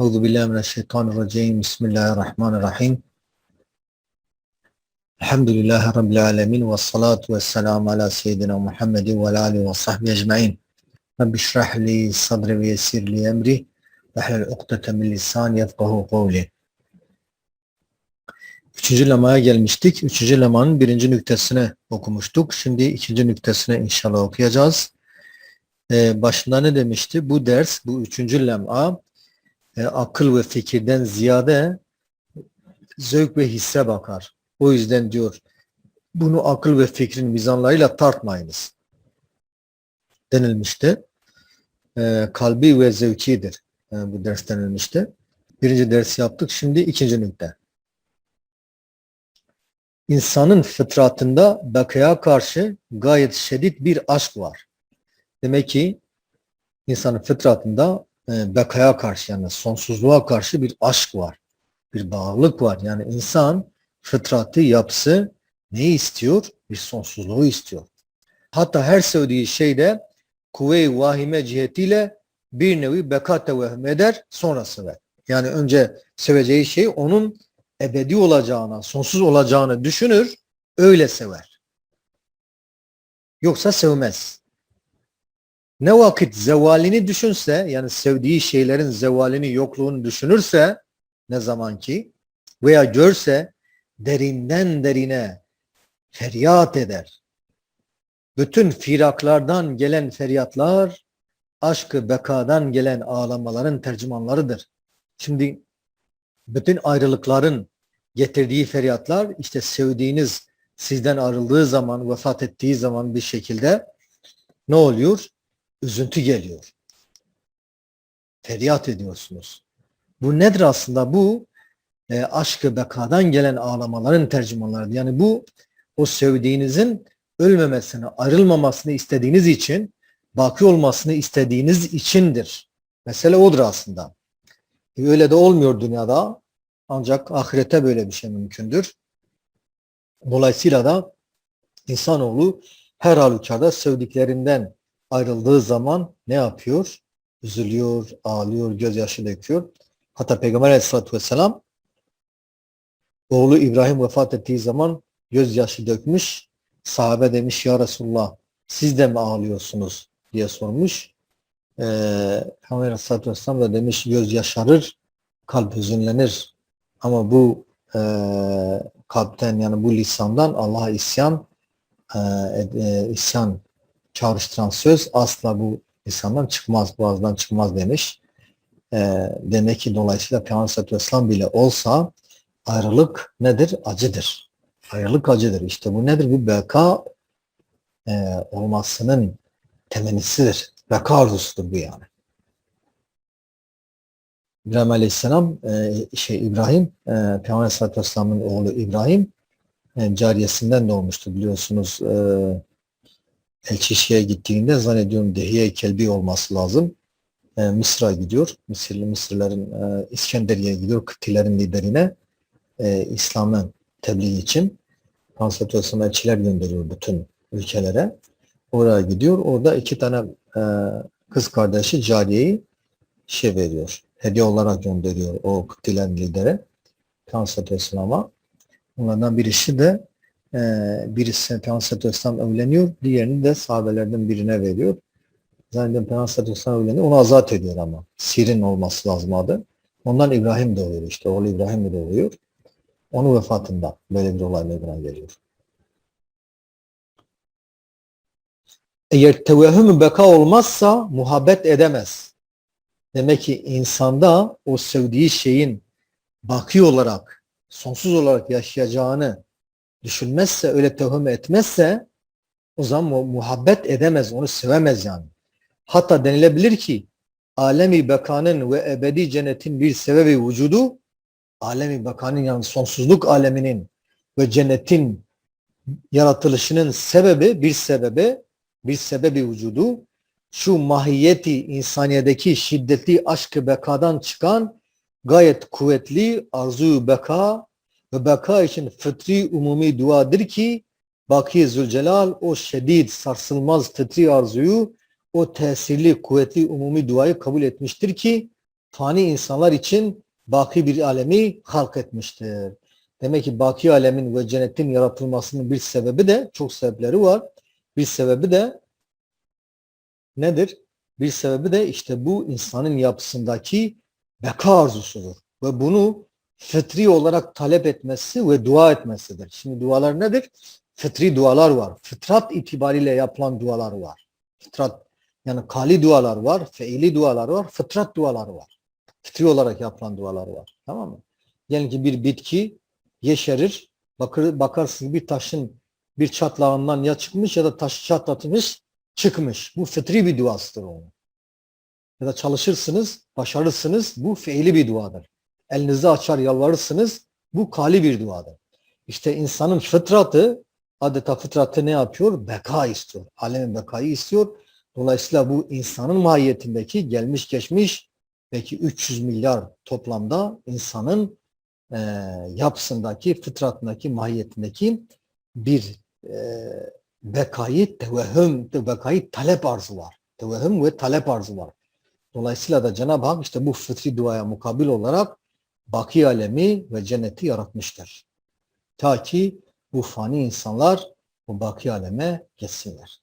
Euzu billahi mineşşeytanirracim. Bismillahirrahmanirrahim. Elhamdülillahi Rabbil alemin ve salatu ve selamu ala seyyidina Muhammedin ve alihi ve sahbihi ecma'in. Rabbi şrah li sadri ve yessir li emri ve hlul ukdete min lisani yefkahu kavli. Üçüncü lemaya gelmiştik. Üçüncü lemanın birinci nüktesini okumuştuk. Şimdi ikinci nüktesini inşallah okuyacağız. Ee, başında ne demişti? Bu ders, bu üçüncü lema e, akıl ve fikirden ziyade zevk ve hisse bakar. O yüzden diyor bunu akıl ve fikrin mizanlarıyla tartmayınız denilmişti. E, kalbi ve zevkidir e, bu ders denilmişti. Birinci ders yaptık. Şimdi ikinci nükte. İnsanın fıtratında bakaya karşı gayet şiddet bir aşk var. Demek ki insanın fıtratında e, bekaya karşı yani sonsuzluğa karşı bir aşk var. Bir bağlılık var. Yani insan fıtratı, yapısı ne istiyor? Bir sonsuzluğu istiyor. Hatta her söylediği şeyde kuvve-i vahime cihetiyle bir nevi beka tevehüm eder sonra sever. Yani önce seveceği şey onun ebedi olacağına, sonsuz olacağını düşünür, öyle sever. Yoksa sevmez ne vakit zevalini düşünse yani sevdiği şeylerin zevalini yokluğunu düşünürse ne zaman ki veya görse derinden derine feryat eder. Bütün firaklardan gelen feryatlar aşkı bekadan gelen ağlamaların tercümanlarıdır. Şimdi bütün ayrılıkların getirdiği feryatlar işte sevdiğiniz sizden ayrıldığı zaman, vefat ettiği zaman bir şekilde ne oluyor? Üzüntü geliyor. Feryat ediyorsunuz. Bu nedir aslında? Bu e, aşkı bekadan gelen ağlamaların tercümanları. Yani bu o sevdiğinizin ölmemesini, ayrılmamasını istediğiniz için, baki olmasını istediğiniz içindir. Mesele odur aslında. E, öyle de olmuyor dünyada. Ancak ahirete böyle bir şey mümkündür. Dolayısıyla da insanoğlu her halükarda sevdiklerinden ayrıldığı zaman ne yapıyor? Üzülüyor, ağlıyor, gözyaşı döküyor. Hatta Peygamber Aleyhisselatü Vesselam oğlu İbrahim vefat ettiği zaman gözyaşı dökmüş. Sahabe demiş ya Resulullah siz de mi ağlıyorsunuz diye sormuş. Ee, Peygamber Aleyhisselatü Vesselam da demiş göz yaşarır, kalp hüzünlenir. Ama bu e, kalpten yani bu lisandan Allah'a isyan e, e, isyan çağrıştıran söz asla bu insandan çıkmaz, boğazdan çıkmaz demiş. E, demek ki dolayısıyla Peygamber Aleyhisselatü bile olsa ayrılık nedir? Acıdır. Ayrılık acıdır. İşte bu nedir? Bu beka e, olmasının temennisidir. Beka arzusudur bu yani. İbrahim Aleyhisselam, e, şey İbrahim, e, Peygamber Aleyhisselatü Vesselam'ın oğlu İbrahim e, cariyesinden doğmuştu biliyorsunuz. E, Elçişi'ye gittiğinde zannediyorum Dehiye Kelbi olması lazım. E, Mısır'a gidiyor. Mısırlı Mısırların e, İskenderiye'ye gidiyor. Kıptilerin liderine e, İslam'ın tebliği için. Osman elçiler gönderiyor bütün ülkelere. Oraya gidiyor. Orada iki tane e, kız kardeşi cariyeyi şey veriyor. Hediye olarak gönderiyor o Kıptilerin lidere. Osman'a. Onlardan birisi de e, birisi Aleyhisselam evleniyor, diğerini de sahabelerden birine veriyor. Zannediyorum Aleyhisselam evleniyor, onu azat ediyor ama. Sirin olması lazım adı. Ondan İbrahim doğuyor işte, oğlu İbrahim doğuyor. Onun vefatında böyle bir olay meydana geliyor. Eğer tevehüm beka olmazsa muhabbet edemez. Demek ki insanda o sevdiği şeyin baki olarak, sonsuz olarak yaşayacağını düşünmezse, öyle tevhüm etmezse o zaman muhabbet edemez, onu sevemez yani. Hatta denilebilir ki alemi bekanın ve ebedi cennetin bir sebebi vücudu alemi bekanın yani sonsuzluk aleminin ve cennetin yaratılışının sebebi bir sebebi bir sebebi vücudu şu mahiyeti insaniyedeki şiddetli aşkı bekadan çıkan gayet kuvvetli arzu beka ve beka için fıtri umumi duadır ki Baki Zülcelal o şedid, sarsılmaz fıtri arzuyu, o tesirli, kuvvetli umumi duayı kabul etmiştir ki fani insanlar için baki bir alemi halk etmiştir. Demek ki baki alemin ve cennetin yaratılmasının bir sebebi de çok sebepleri var. Bir sebebi de nedir? Bir sebebi de işte bu insanın yapısındaki beka arzusudur. Ve bunu fıtri olarak talep etmesi ve dua etmesidir. Şimdi dualar nedir? Fıtri dualar var. Fıtrat itibariyle yapılan dualar var. Fıtrat yani kali dualar var, feili dualar var, fıtrat dualar var. Fıtri olarak yapılan dualar var. Tamam mı? Yani ki bir bitki yeşerir, bakır, bakarsın bir taşın bir çatlağından ya çıkmış ya da taşı çatlatmış çıkmış. Bu fıtri bir duasıdır onun. Ya da çalışırsınız, başarırsınız. Bu feili bir duadır. Elinizi açar yalvarırsınız. Bu kali bir duadır. İşte insanın fıtratı adeta fıtratı ne yapıyor? Beka istiyor. Alemin bekayı istiyor. Dolayısıyla bu insanın mahiyetindeki gelmiş geçmiş belki 300 milyar toplamda insanın e, yapısındaki, fıtratındaki, mahiyetindeki bir e, bekayı, tevehüm, bekayı talep arzu var. Tevehüm ve talep arzu var. Dolayısıyla da Cenab-ı Hak işte bu fıtri duaya mukabil olarak baki alemi ve cenneti yaratmıştır. Ta ki bu fani insanlar bu baki aleme geçsinler.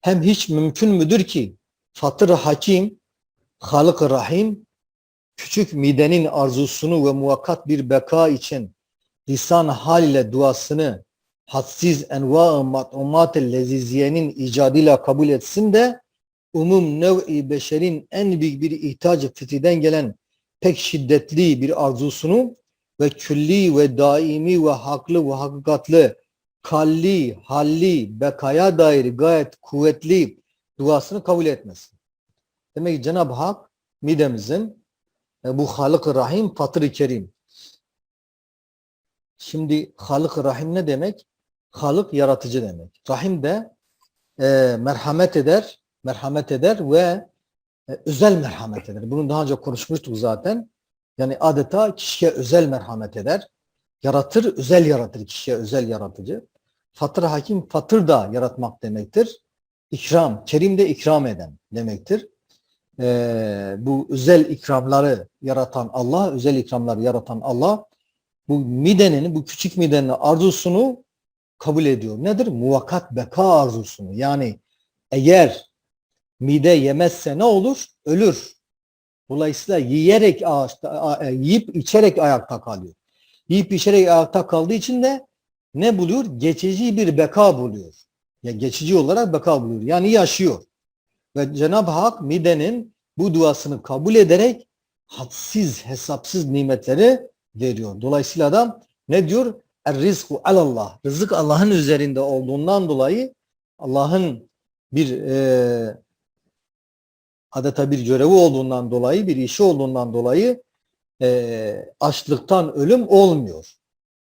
Hem hiç mümkün müdür ki Fatır Hakim, Halık Rahim, küçük midenin arzusunu ve muvakkat bir beka için lisan hal ile duasını hadsiz enva-ı mat'umat leziziyenin icadıyla kabul etsin de umum nev'i beşerin en büyük bir ihtiyacı fitriden gelen pek şiddetli bir arzusunu ve külli ve daimi ve haklı ve hakikatlı kalli, halli, bekaya dair gayet kuvvetli duasını kabul etmesin. Demek ki Cenab-ı Hak midemizin e, bu Halık-ı Rahim, Fatır-ı Kerim. Şimdi Halık-ı Rahim ne demek? Halık yaratıcı demek. Rahim de e, merhamet eder, merhamet eder ve e, özel merhamet eder. Bunu daha önce konuşmuştuk zaten. Yani adeta kişiye özel merhamet eder. Yaratır, özel yaratır kişiye özel yaratıcı. Fatır hakim, fatır da yaratmak demektir. İkram, kerim de ikram eden demektir. Ee, bu özel ikramları yaratan Allah, özel ikramları yaratan Allah bu midenin, bu küçük midenin arzusunu kabul ediyor. Nedir? Muvakkat beka arzusunu. Yani eğer mide yemezse ne olur? Ölür. Dolayısıyla yiyerek ağaçta, e, yiyip içerek ayakta kalıyor. Yiyip içerek ayakta kaldığı için de ne buluyor? Geçici bir beka buluyor. Ya geçici olarak beka buluyor. Yani yaşıyor. Ve Cenab-ı Hak midenin bu duasını kabul ederek hadsiz, hesapsız nimetleri veriyor. Dolayısıyla adam ne diyor? Er rizku alallah. Rızık Allah'ın üzerinde olduğundan dolayı Allah'ın bir e, adeta bir görevi olduğundan dolayı, bir işi olduğundan dolayı e, açlıktan ölüm olmuyor.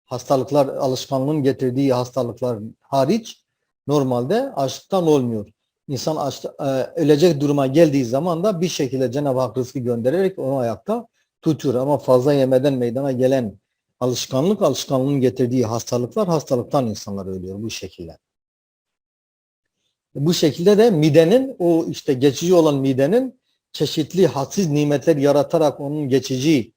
Hastalıklar, alışkanlığın getirdiği hastalıklar hariç normalde açlıktan olmuyor. İnsan aç, e, ölecek duruma geldiği zaman da bir şekilde Cenab-ı Hak rızkı göndererek onu ayakta tutuyor. Ama fazla yemeden meydana gelen alışkanlık, alışkanlığın getirdiği hastalıklar, hastalıktan insanlar ölüyor bu şekilde. Bu şekilde de midenin o işte geçici olan midenin çeşitli hadsiz nimetler yaratarak onun geçici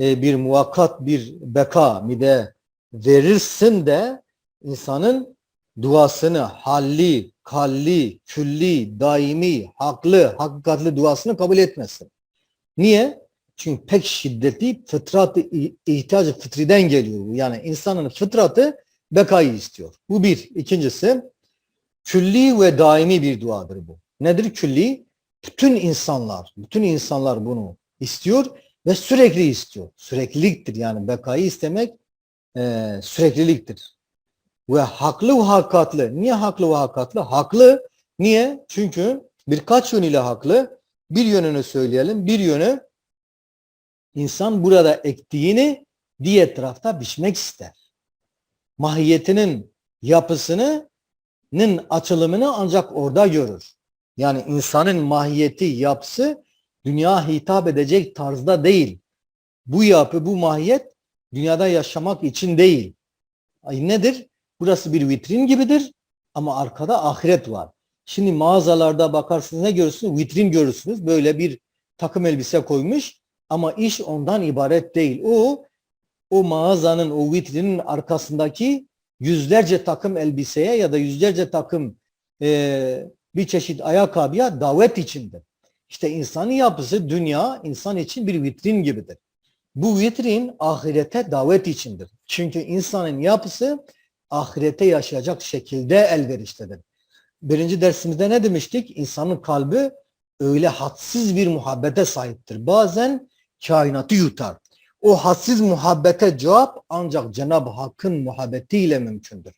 e, bir muvakkat bir beka mide verirsin de insanın duasını halli, kalli, külli, daimi, haklı, hakikatli duasını kabul etmesin. Niye? Çünkü pek şiddetli fıtratı ihtiyacı fıtriden geliyor. Yani insanın fıtratı bekayı istiyor. Bu bir. İkincisi külli ve daimi bir duadır bu. Nedir külli? Bütün insanlar, bütün insanlar bunu istiyor ve sürekli istiyor. Sürekliliktir yani bekayı istemek e, sürekliliktir. Ve haklı ve hakikatli. Niye haklı ve hakikatli? Haklı. Niye? Çünkü birkaç yönüyle haklı. Bir yönünü söyleyelim. Bir yönü insan burada ektiğini diğer tarafta biçmek ister. Mahiyetinin yapısını açılımını ancak orada görür. Yani insanın mahiyeti, yapısı dünya hitap edecek tarzda değil. Bu yapı, bu mahiyet dünyada yaşamak için değil. Ay nedir? Burası bir vitrin gibidir ama arkada ahiret var. Şimdi mağazalarda bakarsınız ne görürsünüz? Vitrin görürsünüz. Böyle bir takım elbise koymuş ama iş ondan ibaret değil. O o mağazanın, o vitrinin arkasındaki yüzlerce takım elbiseye ya da yüzlerce takım e, bir çeşit ayakkabıya davet içindir. İşte insanın yapısı dünya insan için bir vitrin gibidir. Bu vitrin ahirete davet içindir. Çünkü insanın yapısı ahirete yaşayacak şekilde elverişlidir. Birinci dersimizde ne demiştik? İnsanın kalbi öyle hadsiz bir muhabbete sahiptir. Bazen kainatı yutar. O hadsiz muhabbete cevap ancak Cenab-ı Hakk'ın muhabbetiyle mümkündür.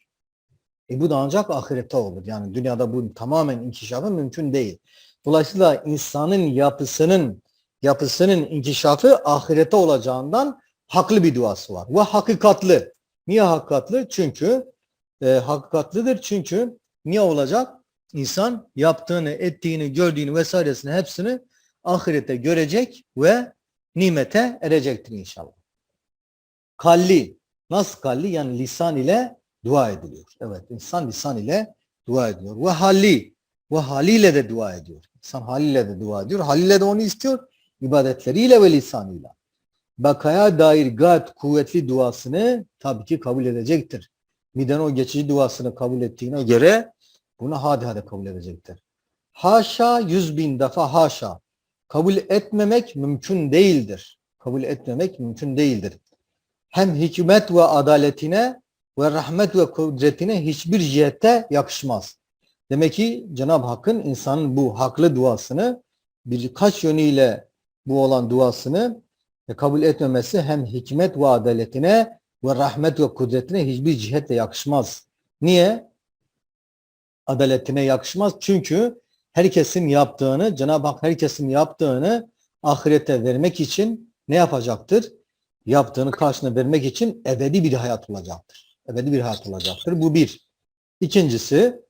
E bu da ancak ahirette olur. Yani dünyada bu tamamen inkişafı mümkün değil. Dolayısıyla insanın yapısının yapısının inkişafı ahirete olacağından haklı bir duası var. Ve hakikatlı. Niye hakikatlı? Çünkü e, hakikatlidir çünkü niye olacak? İnsan yaptığını, ettiğini, gördüğünü vesairesini hepsini ahirette görecek ve nimete erecektir inşallah. Kalli. Nasıl kalli? Yani lisan ile dua ediliyor. Evet insan lisan ile dua ediyor. Ve halli. Ve haliyle de dua ediyor. İnsan haliyle de dua ediyor. Haliyle de onu istiyor. ibadetleriyle ve lisanıyla. Bakaya dair gayet kuvvetli duasını tabii ki kabul edecektir. Miden o geçici duasını kabul ettiğine göre bunu hadi hadi kabul edecektir. Haşa yüz bin defa haşa. Kabul etmemek mümkün değildir. Kabul etmemek mümkün değildir. Hem hikmet ve adaletine ve rahmet ve kudretine hiçbir cihette yakışmaz. Demek ki Cenab-ı Hakk'ın insanın bu haklı duasını birkaç yönüyle bu olan duasını kabul etmemesi hem hikmet ve adaletine ve rahmet ve kudretine hiçbir cihetle yakışmaz. Niye? Adaletine yakışmaz. Çünkü herkesin yaptığını, Cenab-ı Hak herkesin yaptığını ahirete vermek için ne yapacaktır? Yaptığını karşına vermek için ebedi bir hayat olacaktır. Ebedi bir hayat olacaktır. Bu bir. İkincisi,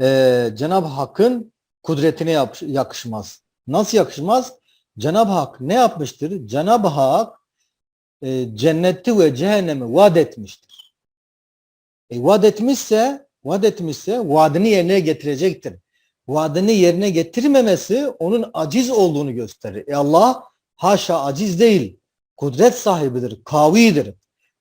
e, Cenab-ı Hakk'ın kudretine yakışmaz. Nasıl yakışmaz? Cenab-ı Hak ne yapmıştır? Cenab-ı Hak e, cenneti ve cehennemi vaat etmiştir. E, vaat etmişse, vaat etmişse vaadini yerine getirecektir. Vaadini yerine getirmemesi onun aciz olduğunu gösterir. E Allah haşa aciz değil. Kudret sahibidir, kavidir.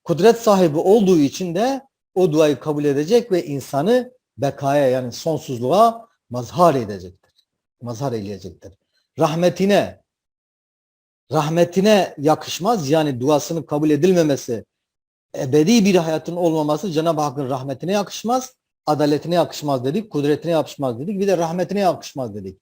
Kudret sahibi olduğu için de o duayı kabul edecek ve insanı bekaya yani sonsuzluğa mazhar edecektir. Mazhar edecektir. Rahmetine rahmetine yakışmaz yani duasının kabul edilmemesi ebedi bir hayatın olmaması Cenab-ı Hakk'ın rahmetine yakışmaz, adaletine yakışmaz dedik, kudretine yakışmaz dedik, bir de rahmetine yakışmaz dedik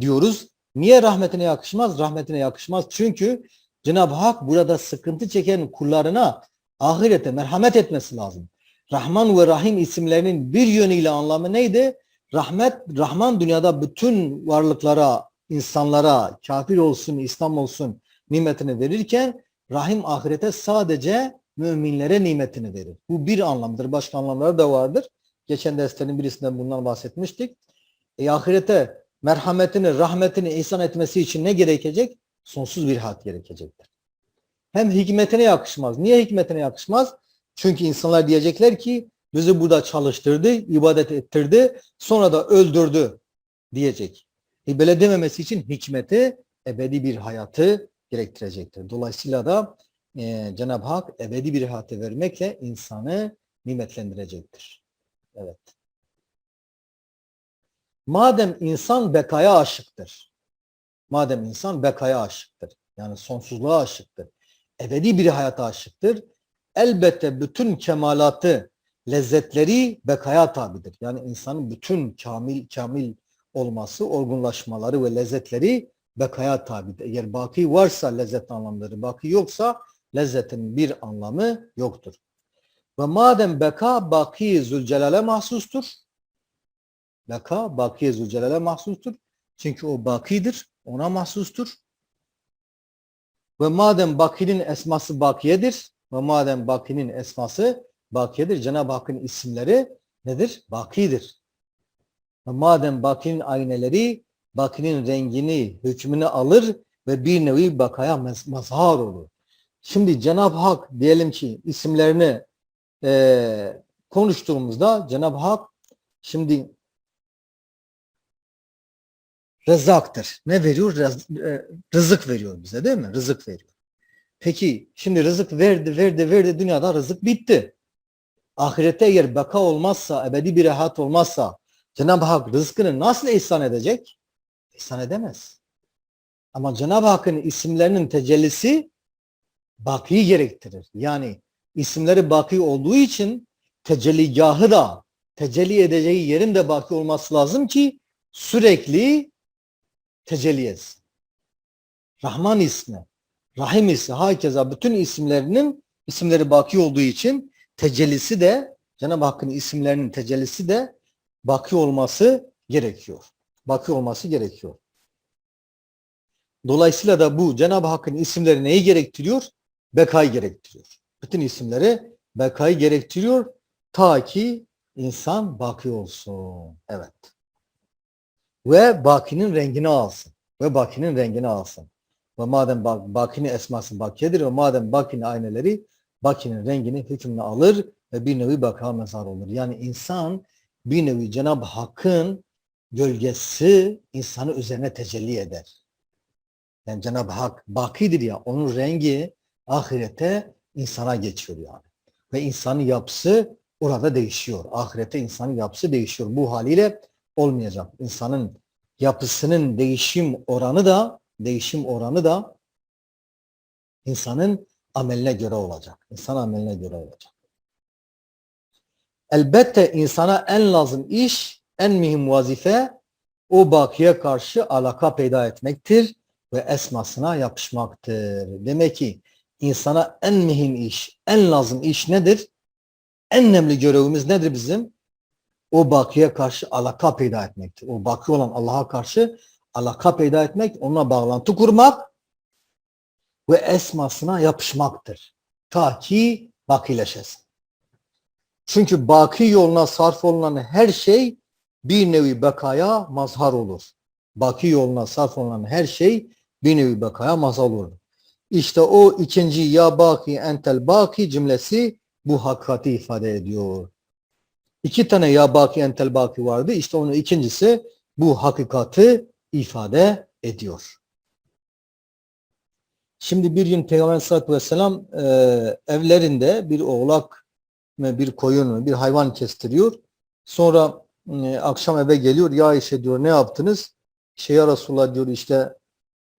diyoruz. Niye rahmetine yakışmaz? Rahmetine yakışmaz çünkü Cenab-ı Hak burada sıkıntı çeken kullarına ahirete merhamet etmesi lazım. Rahman ve Rahim isimlerinin bir yönüyle anlamı neydi? Rahmet, Rahman dünyada bütün varlıklara, insanlara, kafir olsun, İslam olsun nimetini verirken Rahim ahirete sadece müminlere nimetini verir. Bu bir anlamdır. Başka anlamları da vardır. Geçen derslerin birisinden bundan bahsetmiştik. E, ahirete merhametini, rahmetini ihsan etmesi için ne gerekecek? Sonsuz bir hayat gerekecektir. Hem hikmetine yakışmaz. Niye hikmetine yakışmaz? Çünkü insanlar diyecekler ki bizi burada çalıştırdı, ibadet ettirdi, sonra da öldürdü diyecek. E böyle dememesi için hikmeti ebedi bir hayatı gerektirecektir. Dolayısıyla da e, Cenab-ı Hak ebedi bir hayatı vermekle insanı nimetlendirecektir. Evet. Madem insan bekaya aşıktır, madem insan bekaya aşıktır, yani sonsuzluğa aşıktır, ebedi bir hayata aşıktır, elbette bütün kemalatı, lezzetleri bekaya tabidir. Yani insanın bütün kamil kamil olması, olgunlaşmaları ve lezzetleri bekaya tabidir. Eğer baki varsa lezzet anlamları, baki yoksa lezzetin bir anlamı yoktur. Ve madem beka baki zülcelale mahsustur, beka baki zülcelale mahsustur. Çünkü o bakidir, ona mahsustur. Ve madem bakinin esması bakiyedir, ve madem bakinin esması bakiyedir, Cenab-ı Hakk'ın isimleri nedir? Bakidir. Ve madem bakinin ayneleri bakinin rengini, hükmünü alır ve bir nevi bakaya mazhar olur. Şimdi Cenab-ı Hak diyelim ki isimlerini e, konuştuğumuzda Cenab-ı Hak şimdi Rezzaktır. Ne veriyor? E, Rızık veriyor bize değil mi? Rızık veriyor. Peki şimdi rızık verdi, verdi, verdi. Dünyada rızık bitti. Ahirette eğer beka olmazsa, ebedi bir rahat olmazsa Cenab-ı Hak rızkını nasıl ihsan edecek? İhsan edemez. Ama Cenab-ı Hakk'ın isimlerinin tecellisi bakiyi gerektirir. Yani isimleri baki olduğu için tecelligahı da tecelli edeceği yerin de baki olması lazım ki sürekli tecelli etsin. Rahman ismi, Rahim ismi, hakeza bütün isimlerinin isimleri baki olduğu için tecellisi de Cenab-ı Hakk'ın isimlerinin tecellisi de baki olması gerekiyor. Baki olması gerekiyor. Dolayısıyla da bu Cenab-ı Hakk'ın isimleri neyi gerektiriyor? Bekayı gerektiriyor. Bütün isimleri bekayı gerektiriyor ta ki insan baki olsun. Evet. Ve bakinin rengini alsın. Ve bakinin rengini alsın. Ve madem bak, bakinin esması bakiyedir ve madem bakinin ayneleri bakinin rengini hükmüne alır ve bir nevi baka mezar olur. Yani insan bir nevi Cenab-ı Hakk'ın gölgesi insanı üzerine tecelli eder. Yani Cenab-ı Hak bakidir ya onun rengi ahirete insana geçiyor yani. Ve insanın yapısı orada değişiyor. Ahirete insanın yapısı değişiyor. Bu haliyle olmayacak. İnsanın yapısının değişim oranı da değişim oranı da insanın ameline göre olacak. İnsan ameline göre olacak. Elbette insana en lazım iş, en mühim vazife o bakiye karşı alaka peyda etmektir ve esmasına yapışmaktır. Demek ki insana en mühim iş, en lazım iş nedir? En önemli görevimiz nedir bizim? O bakiye karşı alaka peyda etmektir. O baki olan Allah'a karşı alaka peyda etmek, onunla bağlantı kurmak ve esmasına yapışmaktır. Ta ki bakileşesin. Çünkü baki yoluna sarf olunan her şey bir nevi bekaya mazhar olur. Baki yoluna sarf olunan her şey bir nevi bekaya mazhar olur. İşte o ikinci ya baki entel baki cümlesi bu hakikati ifade ediyor. İki tane ya baki entel baki vardı. İşte onun ikincisi bu hakikati ifade ediyor. Şimdi bir gün Peygamber Aleyhisselatü Vesselam e, evlerinde bir oğlak ve bir koyun bir hayvan kestiriyor. Sonra e, akşam eve geliyor. Ya Ayşe diyor ne yaptınız? Şey ya Resulullah diyor işte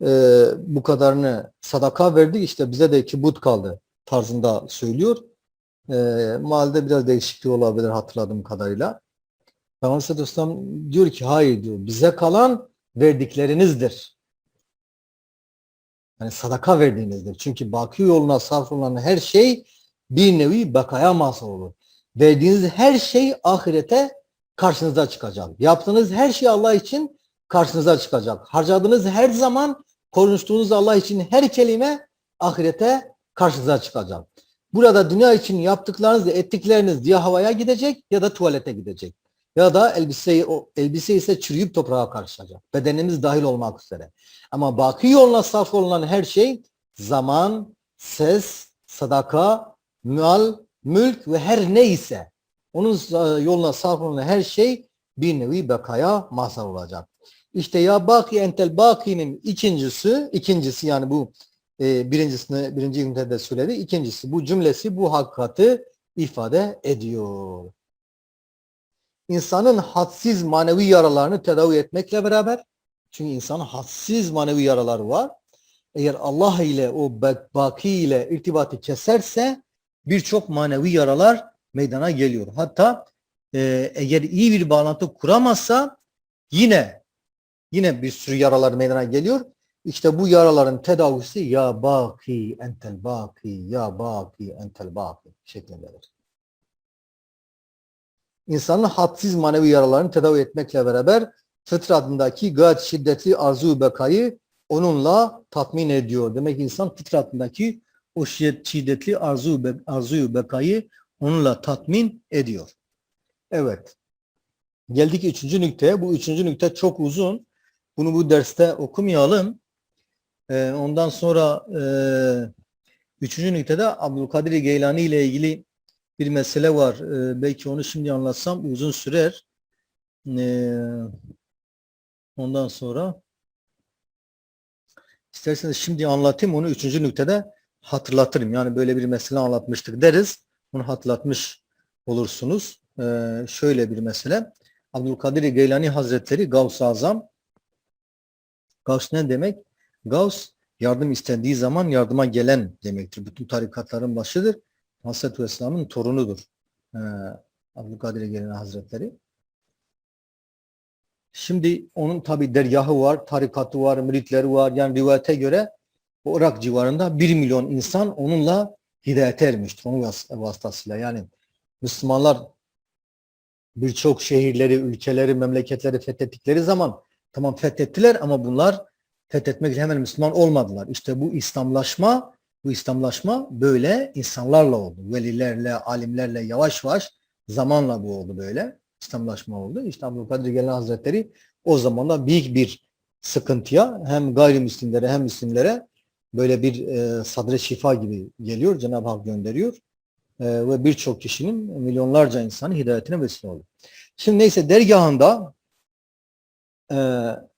e, bu kadarını sadaka verdik işte bize de iki but kaldı tarzında söylüyor. E, malde biraz değişiklik olabilir hatırladığım kadarıyla. Peygamber Aleyhisselatü Vesselam diyor ki hayır diyor bize kalan verdiklerinizdir. Yani sadaka verdiğinizdir. Çünkü baki yoluna sarf olan her şey bir nevi bakaya mahsul olur. Verdiğiniz her şey ahirete karşınıza çıkacak. Yaptığınız her şey Allah için karşınıza çıkacak. Harcadığınız her zaman konuştuğunuz Allah için her kelime ahirete karşınıza çıkacak. Burada dünya için yaptıklarınız, ettikleriniz ya havaya gidecek ya da tuvalete gidecek. Ya da elbise, o elbise ise çürüyüp toprağa karışacak. Bedenimiz dahil olmak üzere. Ama baki yoluna sarf olunan her şey zaman, ses, sadaka, mal, mülk ve her neyse onun yoluna sarf olunan her şey bir nevi bekaya mazhar olacak. İşte ya baki entel bakinin ikincisi, ikincisi yani bu e, birincisini birinci ünitede söyledi. İkincisi bu cümlesi bu hakikati ifade ediyor. İnsanın hadsiz manevi yaralarını tedavi etmekle beraber çünkü insanın hadsiz manevi yaraları var. Eğer Allah ile o baki ile irtibatı keserse birçok manevi yaralar meydana geliyor. Hatta e, eğer iyi bir bağlantı kuramazsa yine yine bir sürü yaralar meydana geliyor. İşte bu yaraların tedavisi ya baki entel baki ya baki entel baki şeklindedir. İnsanın hadsiz manevi yaralarını tedavi etmekle beraber fıtratındaki gayet şiddetli arzu bekayı onunla tatmin ediyor. Demek ki insan fıtratındaki o şiddetli arzu arzuyu bekayı onunla tatmin ediyor. Evet. Geldik üçüncü nükteye. Bu üçüncü nükte çok uzun. Bunu bu derste okumayalım. Ee, ondan sonra e, üçüncü nüktede Abdülkadir Geylani ile ilgili bir mesele var. Ee, belki onu şimdi anlatsam uzun sürer. Ee, Ondan sonra isterseniz şimdi anlatayım onu üçüncü nüktede hatırlatırım. Yani böyle bir mesele anlatmıştık deriz. Bunu hatırlatmış olursunuz. Ee, şöyle bir mesele. Abdülkadir Geylani Hazretleri Gavs-ı Azam Gavs ne demek? Gavs yardım istendiği zaman yardıma gelen demektir. Bütün tarikatların başıdır. Hazreti Vesselam'ın torunudur. Ee, Abdülkadir Geylani Hazretleri. Şimdi onun tabi dergahı var, tarikatı var, müritleri var. Yani rivayete göre o Irak civarında 1 milyon insan onunla hidayete ermiştir. Onun vas- vasıtasıyla. Yani Müslümanlar birçok şehirleri, ülkeleri, memleketleri fethettikleri zaman tamam fethettiler ama bunlar fethetmek hemen Müslüman olmadılar. İşte bu İslamlaşma, bu İslamlaşma böyle insanlarla oldu. Velilerle, alimlerle yavaş yavaş zamanla bu oldu böyle. İslamlaşma oldu. İşte Abdülkadir Geylani Hazretleri o zaman da büyük bir sıkıntıya hem gayrimüslimlere hem Müslimlere böyle bir e, sadre şifa gibi geliyor. Cenab-ı Hak gönderiyor. E, ve birçok kişinin milyonlarca insanın hidayetine vesile oldu. Şimdi neyse dergahında e,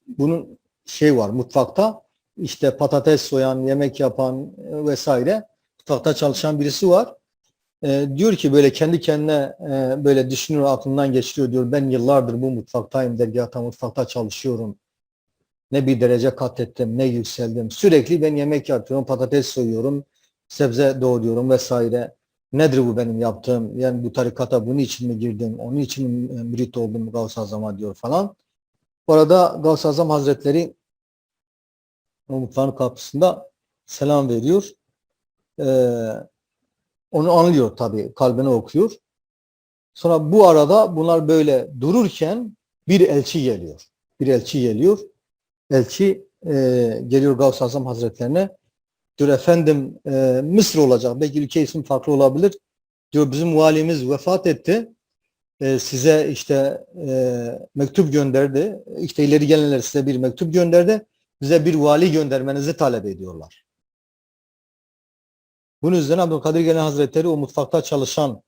bunun şey var mutfakta işte patates soyan, yemek yapan e, vesaire mutfakta çalışan birisi var. E, diyor ki böyle kendi kendine e, böyle düşünüyor aklından geçiriyor diyor ben yıllardır bu mutfaktayım dergahta mutfakta çalışıyorum. Ne bir derece kat ettim, ne yükseldim. Sürekli ben yemek yapıyorum, patates soyuyorum, sebze doğruyorum vesaire. Nedir bu benim yaptığım? Yani bu tarikata bunun için mi girdim? Onun için mi mürit oldum Gavs-ı Azam'a diyor falan. Orada Gavs-ı Azam Hazretleri o mutfağın kapısında selam veriyor. Ee, onu anlıyor tabii, kalbine okuyor. Sonra bu arada bunlar böyle dururken bir elçi geliyor. Bir elçi geliyor. Elçi e, geliyor Gavs-ı Azam Hazretlerine. Diyor efendim e, Mısır olacak. Belki ülke isim farklı olabilir. Diyor bizim valimiz vefat etti. E, size işte e, mektup gönderdi. İşte ileri gelenler size bir mektup gönderdi. Bize bir vali göndermenizi talep ediyorlar. Bunun üzerine Abdülkadir Gelen Hazretleri o mutfakta çalışan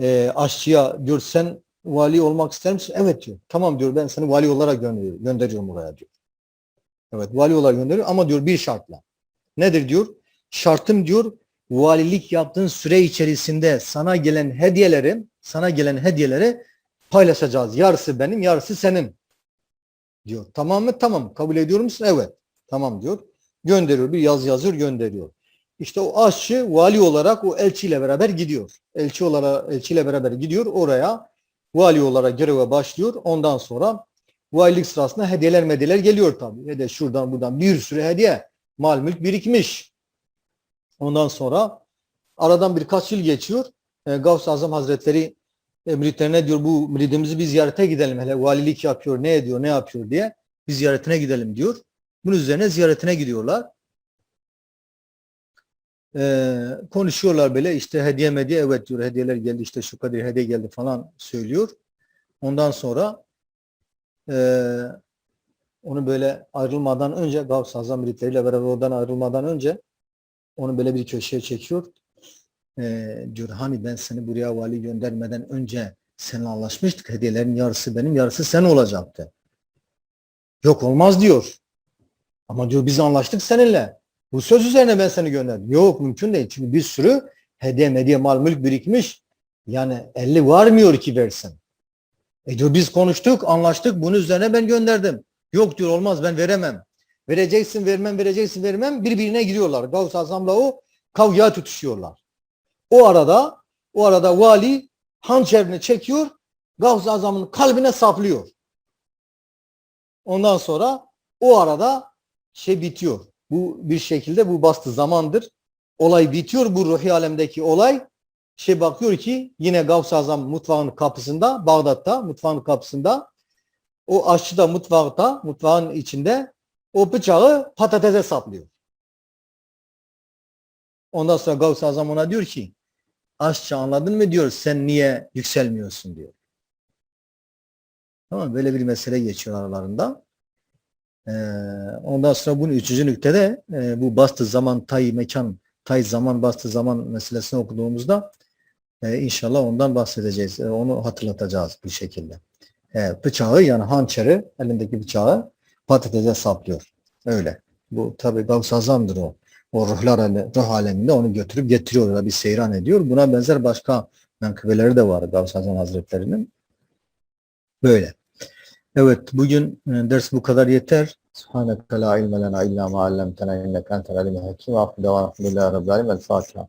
e, aşçıya diyor sen vali olmak ister misin? Evet diyor. Tamam diyor ben seni vali olarak gönderiyorum, gönderiyorum oraya diyor. Evet vali olarak gönderiyor ama diyor bir şartla. Nedir diyor? Şartım diyor valilik yaptığın süre içerisinde sana gelen hediyeleri sana gelen hediyeleri paylaşacağız. Yarısı benim, yarısı senin. Diyor. Tamam mı? Tamam. Kabul ediyor musun? Evet. Tamam diyor. Gönderiyor. Bir yaz yazıyor gönderiyor. İşte o aşçı vali olarak o elçiyle beraber gidiyor. Elçi olarak elçiyle beraber gidiyor oraya. Vali olarak göreve başlıyor. Ondan sonra valilik sırasında hediyeler medyeler geliyor tabii. Hediye şuradan buradan bir sürü hediye. Mal mülk birikmiş. Ondan sonra aradan birkaç yıl geçiyor. E, Gavs-ı Azam Hazretleri e, müritlerine diyor bu müridimizi bir ziyarete gidelim. Hele valilik yapıyor, ne ediyor, ne yapıyor diye. Bir ziyaretine gidelim diyor. Bunun üzerine ziyaretine gidiyorlar. Ee, konuşuyorlar böyle işte hediye medya evet diyor hediyeler geldi işte şu kadar hediye geldi falan söylüyor. Ondan sonra e, onu böyle ayrılmadan önce Gavs-ı Azam müritleriyle beraber oradan ayrılmadan önce onu böyle bir köşeye çekiyor. Ee, diyor hani ben seni buraya vali göndermeden önce seninle anlaşmıştık. Hediyelerin yarısı benim yarısı sen olacaktı. Yok olmaz diyor. Ama diyor biz anlaştık seninle. Bu söz üzerine ben seni gönderdim. Yok mümkün değil. Çünkü bir sürü hediye medya mal mülk birikmiş. Yani 50 varmıyor ki versin. E diyor biz konuştuk anlaştık bunun üzerine ben gönderdim. Yok diyor olmaz ben veremem. Vereceksin vermem vereceksin vermem birbirine giriyorlar. Gavs Azam'la o kavgaya tutuşuyorlar. O arada o arada vali hançerini çekiyor Gavs Azam'ın kalbine saplıyor. Ondan sonra o arada şey bitiyor. Bu bir şekilde bu bastı zamandır. Olay bitiyor bu ruhi alemdeki olay. Şey bakıyor ki yine Gavs-ı Azam mutfağın kapısında Bağdat'ta mutfağın kapısında o aşçı da mutfakta mutfağın içinde o bıçağı patatese saplıyor. Ondan sonra Gavs-ı Azam ona diyor ki aşçı anladın mı diyor sen niye yükselmiyorsun diyor. Tamam böyle bir mesele geçiyor aralarında. Ee, ondan sonra bunun üçüncü nüktede e, bu bastı zaman tay mekan tay zaman bastı zaman meselesini okuduğumuzda e, inşallah ondan bahsedeceğiz. E, onu hatırlatacağız bir şekilde. E, bıçağı yani hançeri elindeki bıçağı patatese saplıyor. Öyle. Bu tabi Gavs Azam'dır o. O ruhlar ruh aleminde onu götürüp getiriyor da bir seyran ediyor. Buna benzer başka menkıbeleri de var Gavs Azam Hazretleri'nin. Böyle. Evet bugün e, ders bu kadar yeter. Subhaneke la ilme lena illa ma allamtena inneke entel alimul hakim. Ve afiyet ve rabbil alemin. El Fatiha.